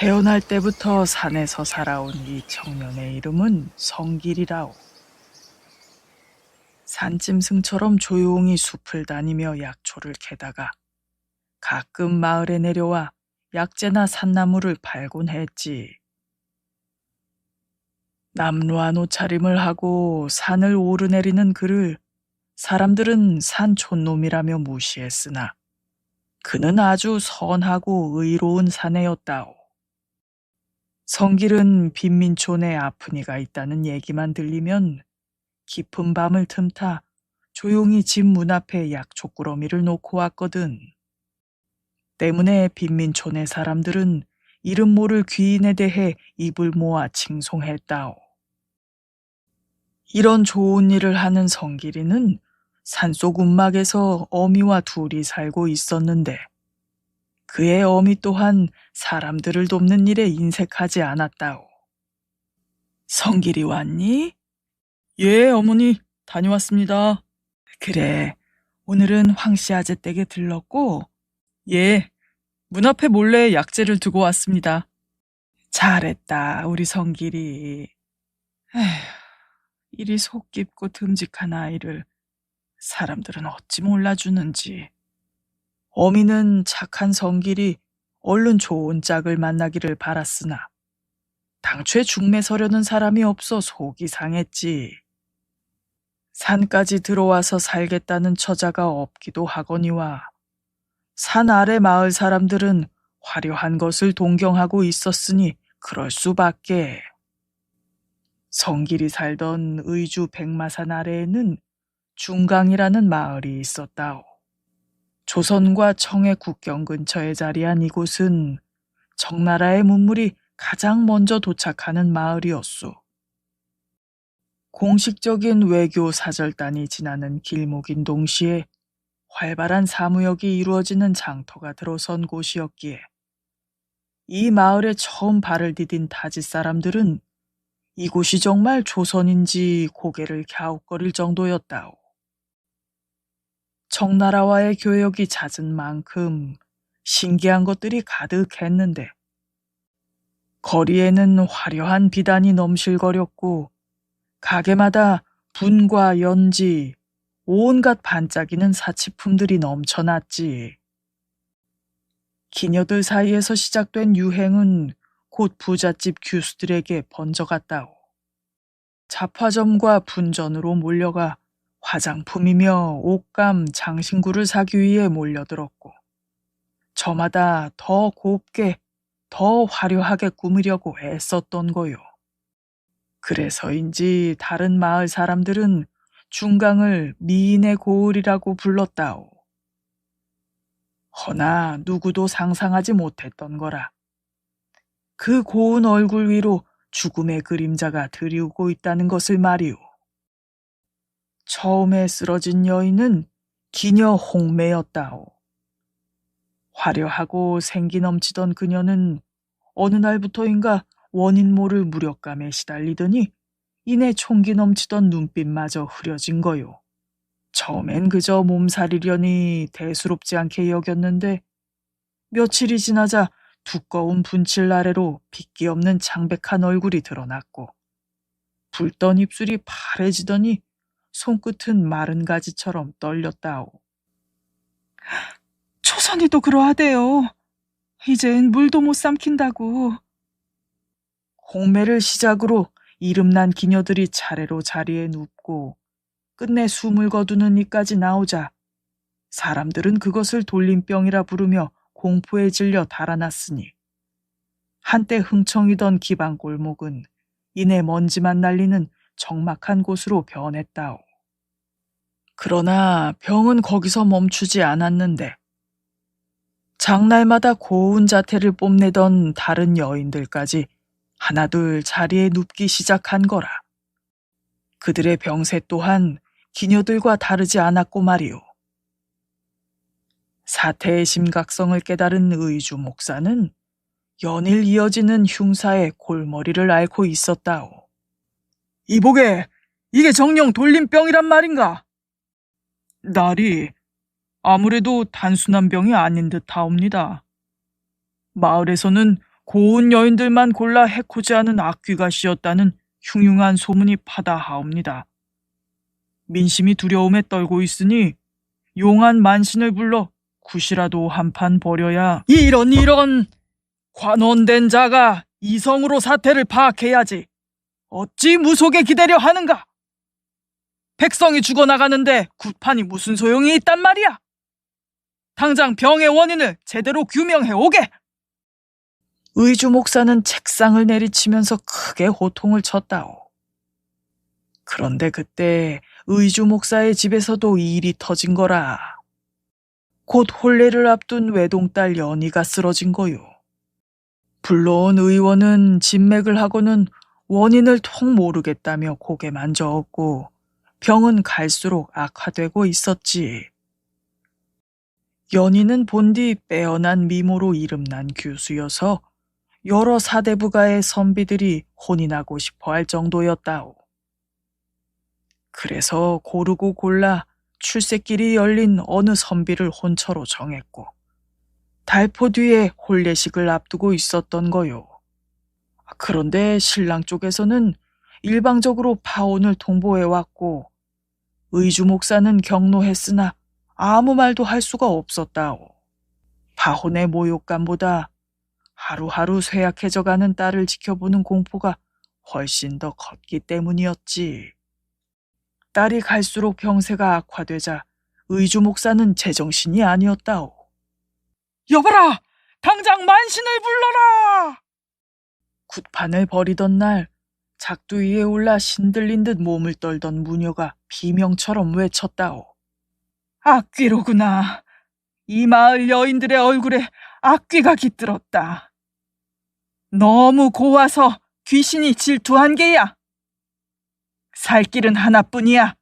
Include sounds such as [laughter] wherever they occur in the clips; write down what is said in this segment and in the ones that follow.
태어날 때부터 산에서 살아온 이 청년의 이름은 성길이라오. 산짐승처럼 조용히 숲을 다니며 약초를 캐다가 가끔 마을에 내려와 약재나 산나무를 팔곤 했지. 남루한 옷차림을 하고 산을 오르내리는 그를 사람들은 산촌놈이라며 무시했으나 그는 아주 선하고 의로운 사내였다오. 성길은 빈민촌에 아프니가 있다는 얘기만 들리면 깊은 밤을 틈타 조용히 집 문 앞에 약초꾸러미를 놓고 왔거든. 때문에 빈민촌의 사람들은 이름 모를 귀인에 대해 입을 모아 칭송했다오. 이런 좋은 일을 하는 성길이는 산속 움막에서 어미와 둘이 살고 있었는데 그의 어미 또한 사람들을 돕는 일에 인색하지 않았다오. 성길이 왔니? 예, 어머니, 다녀왔습니다. 그래, 오늘은 황씨 아재 댁에 들렀고, 예, 문 앞에 몰래 약재를 두고 왔습니다. 잘했다, 우리 성길이. 에휴, 이리 속 깊고 듬직한 아이를 사람들은 어찌 몰라주는지. 어미는 착한 성길이 얼른 좋은 짝을 만나기를 바랐으나 당초에 중매 서려는 사람이 없어 속이 상했지. 산까지 들어와서 살겠다는 처자가 없기도 하거니와 산 아래 마을 사람들은 화려한 것을 동경하고 있었으니 그럴 수밖에. 성길이 살던 의주 백마산 아래에는 중강이라는 마을이 있었다오. 조선과 청해 국경 근처에 자리한 이곳은 청나라의 문물이 가장 먼저 도착하는 마을이었소. 공식적인 외교 사절단이 지나는 길목인 동시에 활발한 사무역이 이루어지는 장터가 들어선 곳이었기에 이 마을에 처음 발을 디딘 타지 사람들은 이곳이 정말 조선인지 고개를 갸웃거릴 정도였다오. 청나라와의 교역이 잦은 만큼 신기한 것들이 가득했는데 거리에는 화려한 비단이 넘실거렸고 가게마다 분과 연지, 온갖 반짝이는 사치품들이 넘쳐났지. 기녀들 사이에서 시작된 유행은 곧 부잣집 규수들에게 번져갔다오. 잡화점과 분전으로 몰려가 화장품이며 옷감, 장신구를 사기 위해 몰려들었고, 저마다 더 곱게, 더 화려하게 꾸미려고 애썼던 거요. 그래서인지 다른 마을 사람들은 중강을 미인의 고을이라고 불렀다오. 허나 누구도 상상하지 못했던 거라. 그 고운 얼굴 위로 죽음의 그림자가 드리우고 있다는 것을 말이오. 처음에 쓰러진 여인은 기녀 홍매였다오. 화려하고 생기 넘치던 그녀는 어느 날부터인가 원인 모를 무력감에 시달리더니 이내 총기 넘치던 눈빛마저 흐려진 거요. 처음엔 그저 몸살이려니 대수롭지 않게 여겼는데 며칠이 지나자 두꺼운 분칠 아래로 빗기 없는 창백한 얼굴이 드러났고 붉던 입술이 파래지더니 손끝은 마른 가지처럼 떨렸다오. 초선이도 그러하대요. 이젠 물도 못 삼킨다고. 홍매를 시작으로 이름난 기녀들이 차례로 자리에 눕고 끝내 숨을 거두는 이까지 나오자 사람들은 그것을 돌림병이라 부르며 공포에 질려 달아났으니 한때 흥청이던 기방 골목은 이내 먼지만 날리는 적막한 곳으로 변했다오. 그러나 병은 거기서 멈추지 않았는데 장날마다 고운 자태를 뽐내던 다른 여인들까지 하나둘 자리에 눕기 시작한 거라. 그들의 병세 또한 기녀들과 다르지 않았고 말이오. 사태의 심각성을 깨달은 의주 목사는 연일 이어지는 흉사의 골머리를 앓고 있었다오. 이보게, 이게 정령 돌림병이란 말인가? 날이 아무래도 단순한 병이 아닌 듯 하옵니다. 마을에서는 고운 여인들만 골라 해코지하는 악귀가 씌었다는 흉흉한 소문이 파다하옵니다. 민심이 두려움에 떨고 있으니 용한 만신을 불러 굿이라도 한판 벌여야 이런 이런 관원된 자가 이성으로 사태를 파악해야지 어찌 무속에 기대려 하는가 백성이 죽어나가는데 굿판이 무슨 소용이 있단 말이야 당장 병의 원인을 제대로 규명해 오게 의주 목사는 책상을 내리치면서 크게 호통을 쳤다오 그런데 그때 의주 목사의 집에서도 일이 터진 거라. 곧 혼례를 앞둔 외동딸 연희가 쓰러진 거요. 불러온 의원은 진맥을 하고는 원인을 통 모르겠다며 고개만 저었고 병은 갈수록 악화되고 있었지. 연희는 본디 빼어난 미모로 이름난 교수여서 여러 사대부가의 선비들이 혼인하고 싶어 할 정도였다오. 그래서 고르고 골라 출세길이 열린 어느 선비를 혼처로 정했고 달포 뒤에 혼례식을 앞두고 있었던 거요. 그런데 신랑 쪽에서는 일방적으로 파혼을 통보해 왔고 의주 목사는 경로했으나 아무 말도 할 수가 없었다오. 파혼의 모욕감보다 하루하루 쇠약해져가는 딸을 지켜보는 공포가 훨씬 더 컸기 때문이었지. 딸이 갈수록 병세가 악화되자 의주 목사는 제정신이 아니었다오. 여봐라! 당장 만신을 불러라! 굿판을 벌이던 날 작두 위에 올라 신들린 듯 몸을 떨던 무녀가 비명처럼 외쳤다오. 악귀로구나. 이 마을 여인들의 얼굴에 악귀가 깃들었다. 너무 고와서 귀신이 질투한 게야. 살 길은 하나뿐이야.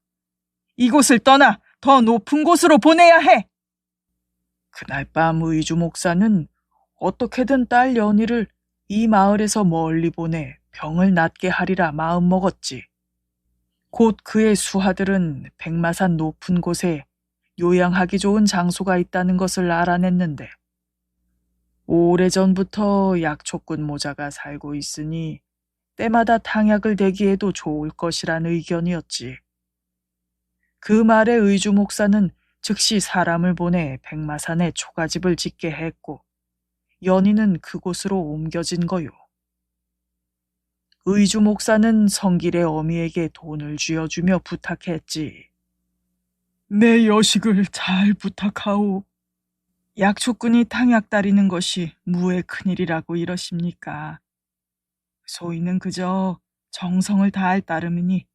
이곳을 떠나 더 높은 곳으로 보내야 해. 그날 밤 의주 목사는 어떻게든 딸 연희를 이 마을에서 멀리 보내 병을 낫게 하리라 마음먹었지. 곧 그의 수하들은 백마산 높은 곳에 요양하기 좋은 장소가 있다는 것을 알아냈는데 오래전부터 약초꾼 모자가 살고 있으니 때마다 탕약을 대기해도 좋을 것이란 의견이었지. 그 말에 의주 목사는 즉시 사람을 보내 백마산에 초가집을 짓게 했고 연희는 그곳으로 옮겨진 거요. 의주 목사는 성길의 어미에게 돈을 쥐어주며 부탁했지. 내 여식을 잘 부탁하오. 약초꾼이 탕약 따리는 것이 무의 큰일이라고 이러십니까? 소인은 그저 정성을 다할 따름이니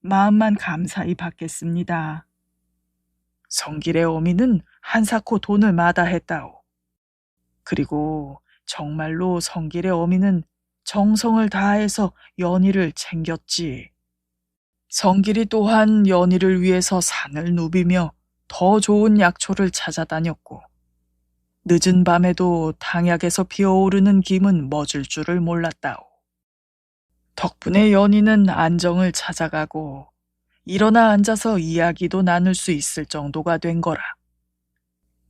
마음만 감사히 받겠습니다. 성길의 어미는 한사코 돈을 마다했다오. 그리고 정말로 성길의 어미는 정성을 다해서 연희를 챙겼지. 성길이 또한 연희를 위해서 산을 누비며 더 좋은 약초를 찾아다녔고, 늦은 밤에도 당약에서 피어오르는 김은 멎을 줄을 몰랐다오. 덕분에 연희는 안정을 찾아가고 일어나 앉아서 이야기도 나눌 수 있을 정도가 된 거라.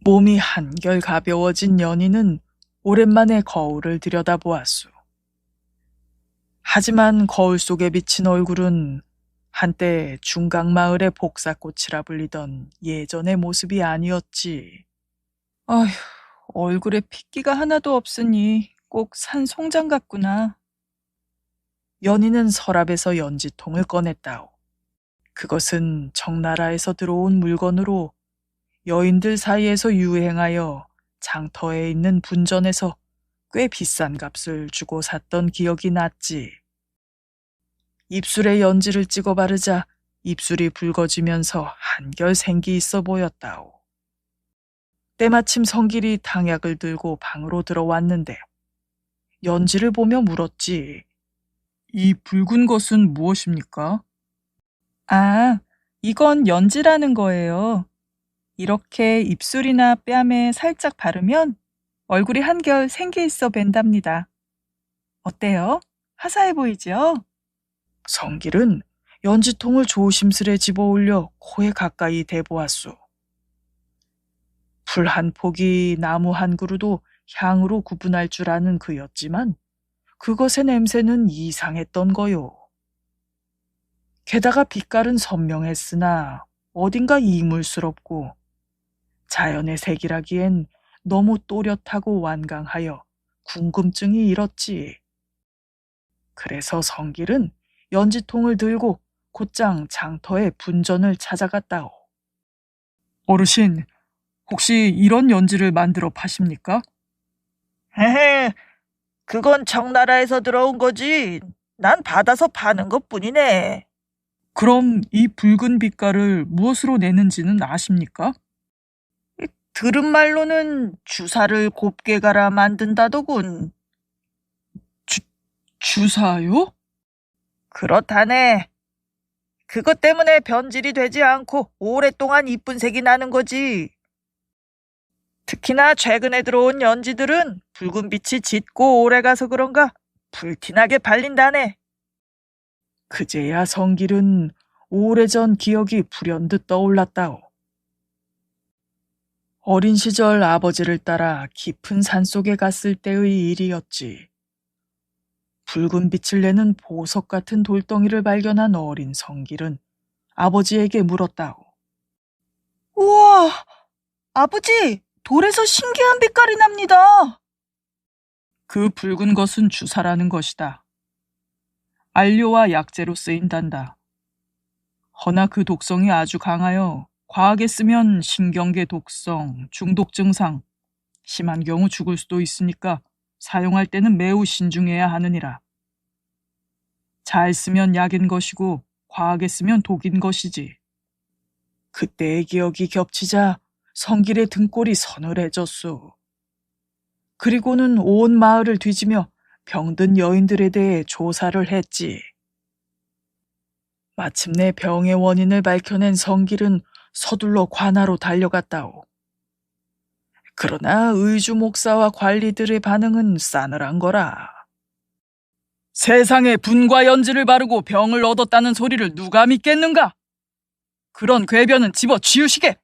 몸이 한결 가벼워진 연희는 오랜만에 거울을 들여다보았수. 하지만 거울 속에 비친 얼굴은 한때 중강마을의 복사꽃이라 불리던 예전의 모습이 아니었지. 아휴, 얼굴에 핏기가 하나도 없으니 꼭 산 송장 같구나. 연희는 서랍에서 연지통을 꺼냈다오. 그것은 청나라에서 들어온 물건으로 여인들 사이에서 유행하여 장터에 있는 분전에서 꽤 비싼 값을 주고 샀던 기억이 났지. 입술에 연지를 찍어 바르자 입술이 붉어지면서 한결 생기 있어 보였다오. 때마침 성길이 당약을 들고 방으로 들어왔는데 연지를 보며 물었지. 이 붉은 것은 무엇입니까? 아, 이건 연지라는 거예요. 이렇게 입술이나 뺨에 살짝 바르면 얼굴이 한결 생기 있어 뵌답니다. 어때요? 화사해 보이죠? 성길은 연지통을 조심스레 집어 올려 코에 가까이 대보았소. 풀한 폭이 나무 한 그루도 향으로 구분할 줄 아는 그였지만 그것의 냄새는 이상했던 거요. 게다가 빛깔은 선명했으나 어딘가 이물스럽고 자연의 색이라기엔 너무 또렷하고 완강하여 궁금증이 일었지. 그래서 성길은 연지통을 들고 곧장 장터의 분전을 찾아갔다오. 어르신, 혹시 이런 연지를 만들어 파십니까? 헤헤, 그건 청나라에서 들어온 거지. 난 받아서 파는 것 뿐이네. 그럼 이 붉은 빛깔을 무엇으로 내는지는 아십니까? 들은 말로는 주사를 곱게 갈아 만든다더군. 주사요? 그렇다네. 그것 때문에 변질이 되지 않고 오랫동안 이쁜 색이 나는 거지. 특히나 최근에 들어온 연지들은 붉은 빛이 짙고 오래 가서 그런가 불티나게 발린다네. 그제야 성길은 오래전 기억이 불현듯 떠올랐다오. 어린 시절 아버지를 따라 깊은 산속에 갔을 때의 일이었지. 붉은 빛을 내는 보석 같은 돌덩이를 발견한 어린 성길은 아버지에게 물었다오. 우와, 아버지, 돌에서 신기한 빛깔이 납니다. 그 붉은 것은 주사라는 것이다. 안료와 약재로 쓰인단다. 허나 그 독성이 아주 강하여 과하게 쓰면 신경계 독성, 중독 증상, 심한 경우 죽을 수도 있으니까 사용할 때는 매우 신중해야 하느니라. 잘 쓰면 약인 것이고 과하게 쓰면 독인 것이지. 그때의 기억이 겹치자 성길의 등골이 서늘해졌소. 그리고는 온 마을을 뒤지며 병든 여인들에 대해 조사를 했지. 마침내 병의 원인을 밝혀낸 성길은 서둘러 관하로 달려갔다오. 그러나 의주 목사와 관리들의 반응은 싸늘한 거라. 세상에 분과 연지를 바르고 병을 얻었다는 소리를 누가 믿겠는가? 그런 궤변은 집어 치우시게!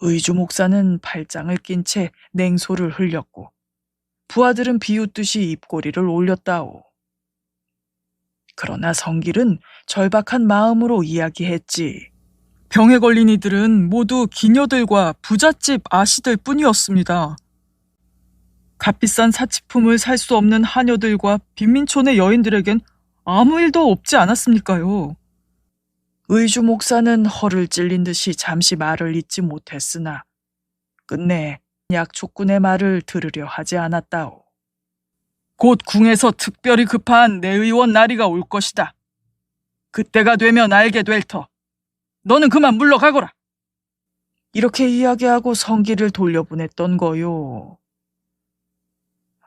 의주 목사는 팔짱을 낀 채 냉소를 흘렸고 부하들은 비웃듯이 입꼬리를 올렸다오. 그러나 성길은 절박한 마음으로 이야기했지. 병에 걸린 이들은 모두 기녀들과 부잣집 아씨들 뿐이었습니다. 값비싼 사치품을 살 수 없는 하녀들과 빈민촌의 여인들에겐 아무 일도 없지 않았습니까요? 의주 목사는 허를 찔린 듯이 잠시 말을 잇지 못했으나 끝내 약초꾼의 말을 들으려 하지 않았다오. 곧 궁에서 특별히 급한 내 의원 날이가 올 것이다. 그때가 되면 알게 될 터. 너는 그만 물러가거라. 이렇게 이야기하고 성기를 돌려보냈던 거요.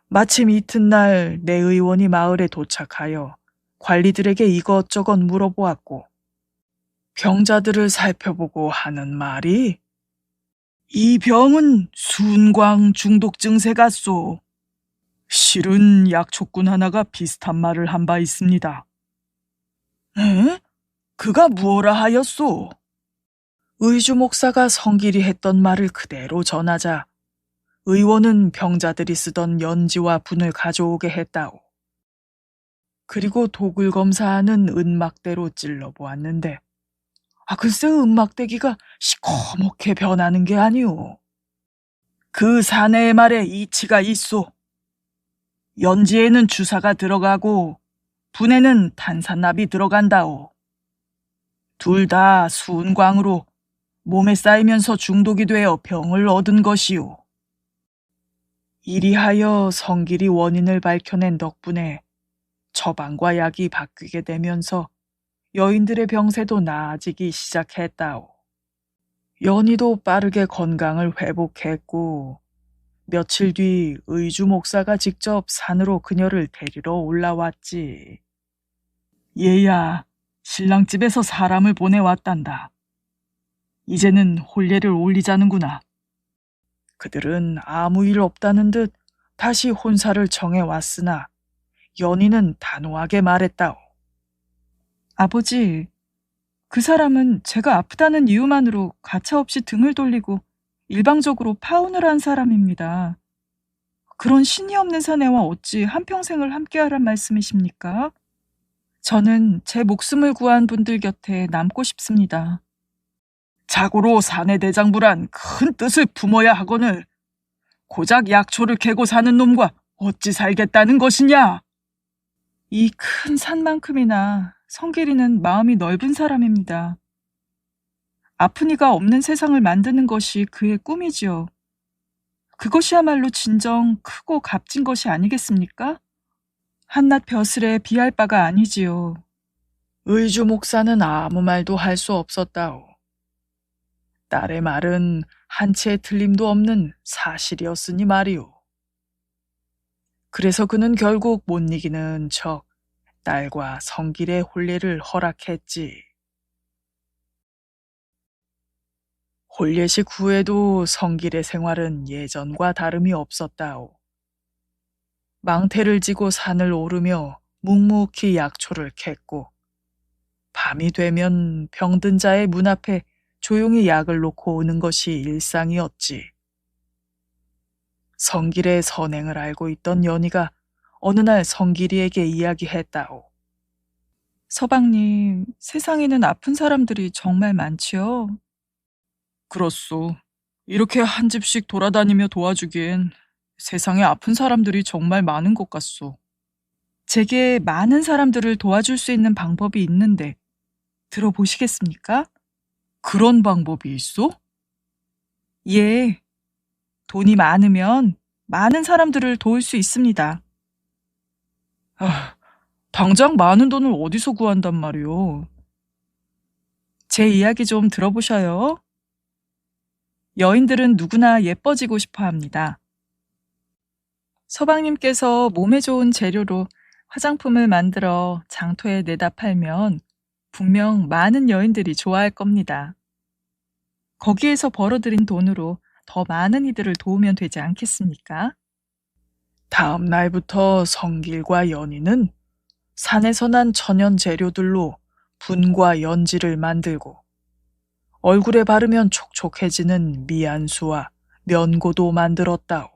마침 이튿날 내 의원이 마을에 도착하여 관리들에게 이것저것 물어보았고 병자들을 살펴보고 하는 말이 이 병은 순광 중독 증세 같소. 실은 약초꾼 하나가 비슷한 말을 한 바 있습니다. 에? 그가 무엇라 하였소? 의주 목사가 성길이 했던 말을 그대로 전하자 의원은 병자들이 쓰던 연지와 분을 가져오게 했다오. 그리고 독을 검사하는 은막대로 찔러 보았는데 아 글쎄 은막대기가 시커멓게 변하는 게 아니오. 그 사내의 말에 이치가 있소. 연지에는 주사가 들어가고 분에는 탄산납이 들어간다오. 둘 다 순광으로 몸에 쌓이면서 중독이 되어 병을 얻은 것이오. 이리하여 성길이 원인을 밝혀낸 덕분에 처방과 약이 바뀌게 되면서 여인들의 병세도 나아지기 시작했다오. 연희도 빠르게 건강을 회복했고 며칠 뒤 의주 목사가 직접 산으로 그녀를 데리러 올라왔지. 얘야, 신랑 집에서 사람을 보내왔단다. 이제는 혼례를 올리자는구나. 그들은 아무 일 없다는 듯 다시 혼사를 정해왔으나 연희는 단호하게 말했다오. 아버지, 그 사람은 제가 아프다는 이유만으로 가차없이 등을 돌리고 일방적으로 파혼을 한 사람입니다. 그런 신이 없는 사내와 어찌 한평생을 함께하란 말씀이십니까? 저는 제 목숨을 구한 분들 곁에 남고 싶습니다. 자고로 사내 대장부란 큰 뜻을 품어야 하거늘 고작 약초를 캐고 사는 놈과 어찌 살겠다는 것이냐? 이 큰 산만큼이나 성길이는 마음이 넓은 사람입니다. 아픈 이가 없는 세상을 만드는 것이 그의 꿈이지요. 그것이야말로 진정 크고 값진 것이 아니겠습니까? 한낱 벼슬에 비할 바가 아니지요. 의주 목사는 아무 말도 할 수 없었다오. 딸의 말은 한치의 틀림도 없는 사실이었으니 말이오. 그래서 그는 결국 못 이기는 척 딸과 성길의 혼례를 허락했지. 혼례식 후에도 성길의 생활은 예전과 다름이 없었다오. 망태를 지고 산을 오르며 묵묵히 약초를 캤고 밤이 되면 병든 자의 문 앞에 조용히 약을 놓고 오는 것이 일상이었지. 성길의 선행을 알고 있던 연희가 어느 날 성길이에게 이야기했다오. 서방님, 세상에는 아픈 사람들이 정말 많지요? 그렇소. 이렇게 한 집씩 돌아다니며 도와주기엔 세상에 아픈 사람들이 정말 많은 것 같소. 제게 많은 사람들을 도와줄 수 있는 방법이 있는데 들어보시겠습니까? 그런 방법이 있어? 예. 돈이 많으면 많은 사람들을 도울 수 있습니다. 아, 당장 많은 돈을 어디서 구한단 말이오? 제 이야기 좀 들어보셔요. 여인들은 누구나 예뻐지고 싶어 합니다. 서방님께서 몸에 좋은 재료로 화장품을 만들어 장터에 내다 팔면 분명 많은 여인들이 좋아할 겁니다. 거기에서 벌어들인 돈으로 더 많은 이들을 도우면 되지 않겠습니까? 다음 날부터 성길과 연희는 산에서 난 천연 재료들로 분과 연지를 만들고 얼굴에 바르면 촉촉해지는 미안수와 면고도 만들었다오.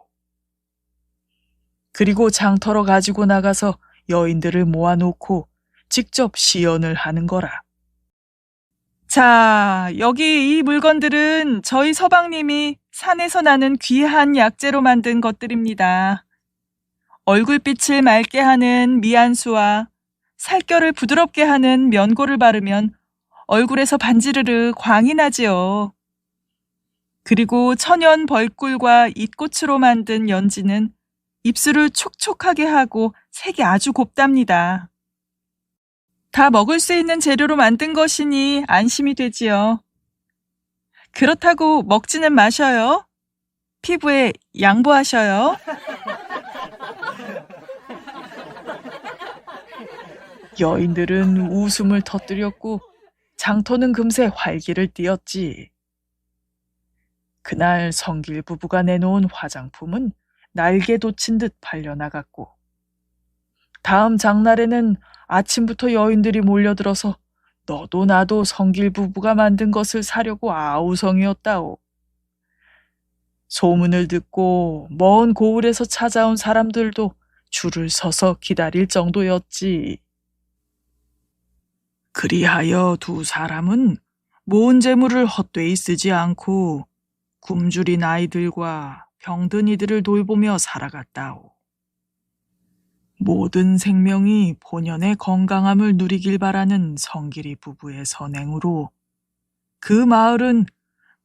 그리고 장터로 가지고 나가서 여인들을 모아놓고 직접 시연을 하는 거라. 자, 여기 이 물건들은 저희 서방님이 산에서 나는 귀한 약재로 만든 것들입니다. 얼굴빛을 맑게 하는 미안수와 살결을 부드럽게 하는 면고를 바르면 얼굴에서 반지르르 광이 나지요. 그리고 천연 벌꿀과 잇꽃으로 만든 연지는 입술을 촉촉하게 하고 색이 아주 곱답니다. 다 먹을 수 있는 재료로 만든 것이니 안심이 되지요. 그렇다고 먹지는 마셔요. 피부에 양보하셔요. [laughs] 여인들은 웃음을 터뜨렸고 장터는 금세 활기를 띠었지. 그날 성길 부부가 내놓은 화장품은 날개 돋친 듯 팔려나갔고 다음 장날에는 아침부터 여인들이 몰려들어서 너도 나도 성길 부부가 만든 것을 사려고 아우성이었다오. 소문을 듣고 먼 고을에서 찾아온 사람들도 줄을 서서 기다릴 정도였지. 그리하여 두 사람은 모은 재물을 헛되이 쓰지 않고 굶주린 아이들과 병든 이들을 돌보며 살아갔다오. 모든 생명이 본연의 건강함을 누리길 바라는 성길이 부부의 선행으로 그 마을은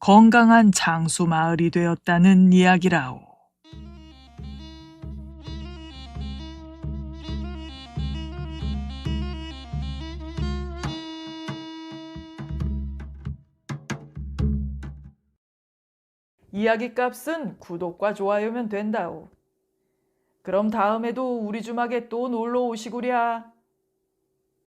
건강한 장수 마을이 되었다는 이야기라오. 이야기 값은 구독과 좋아요면 된다오. 그럼 다음에도 우리 주막에 또 놀러 오시구랴.